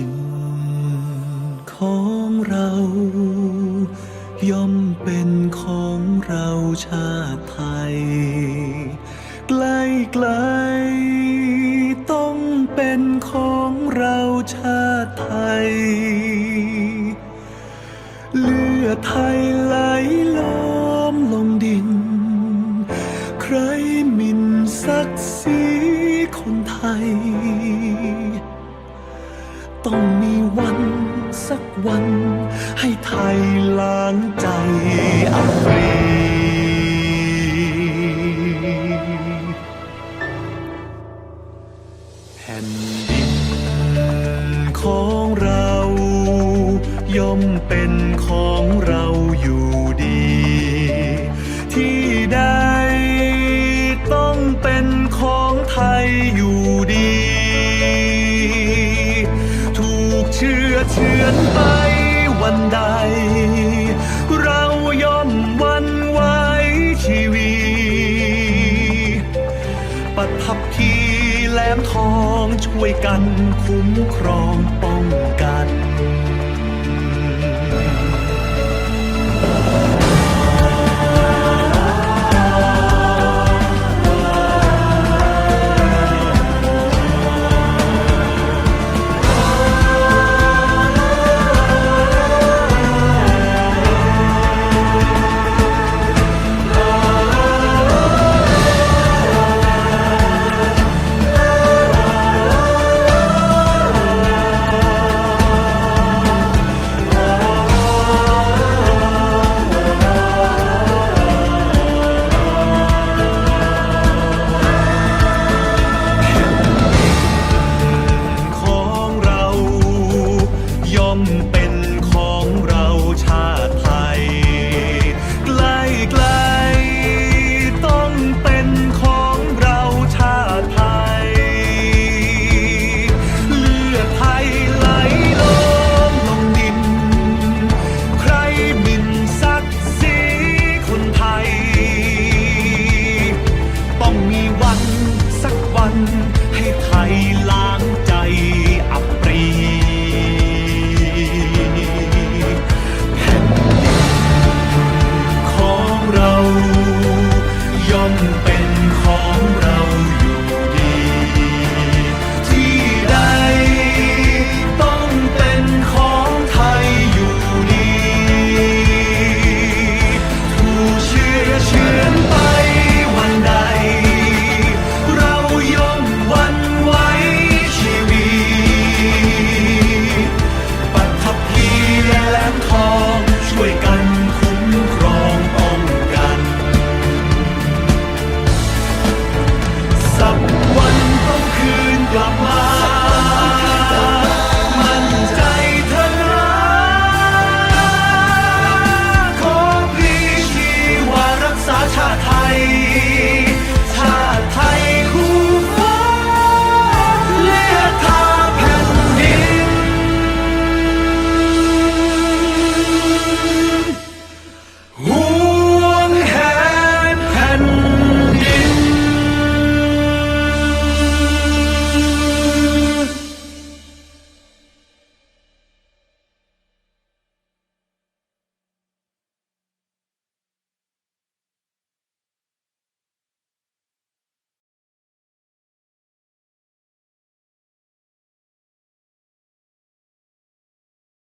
ินของเรา ย่อมเป็นของเราชาติไทยใกล้ไกลๆต้องเป็นของเราชาติไทย เลือดไทยไหลล้อมลงดิน ใครมินศักดิ์ศรีคนไทย สักวัน ให้ไทยล้างใจอับปรีแผ่นดินของเรา ย่อมเป็นของเราอยู่ เชื่อเชือนไปวันใด เราย่อมวันไว้ชีวีปัทภีแหลมทองช่วยกันคุ้มครอง